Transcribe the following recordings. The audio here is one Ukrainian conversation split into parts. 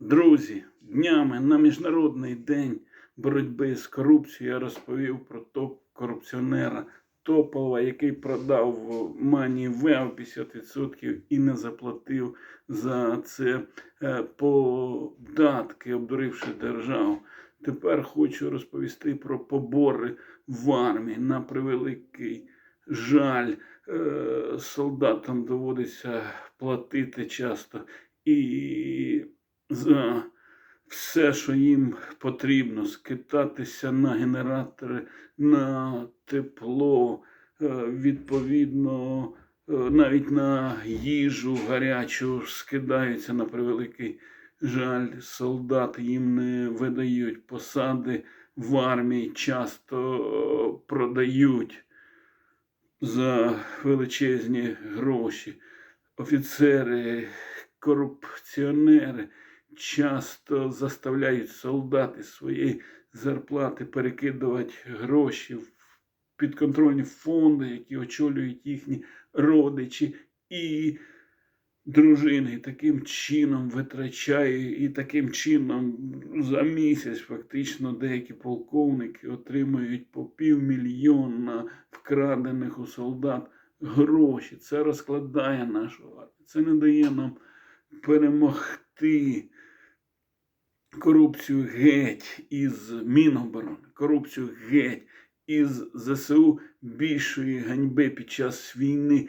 Друзі, днями на Міжнародний день боротьби з корупцією я розповів про топ-корупціонера Топова, який продав мані ВЕО 50% і не заплатив за це е, податки, обдуривши державу. Тепер хочу розповісти про побори в армії. На превеликий жаль, е, солдатам доводиться платити часто і все, що їм потрібно, скитатися на генератори, на тепло, е, відповідно, е, навіть на їжу гарячу скидаються на превеликий жаль. Солдати їм не видають посади в армії, часто е, продають за величезні гроші. Офіцери, корупціонери часто заставляють солдати свої зарплати перекидувати гроші в підконтрольні фонди, які очолюють їхні родичі і дружини. І таким чином витрачає, і таким чином за місяць фактично деякі полковники отримують по півмільйона вкрадених у солдат гроші. Це розкладає нашу армію. Це не дає нам перемогти корупцію геть із Міноборони, корупцію геть із ЗСУ більшої ганьби під час війни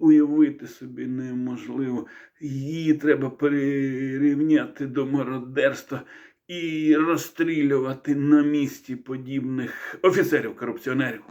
уявити собі неможливо. Її треба перерівняти до мародерства і розстрілювати на місці подібних офіцерів-корупціонерів.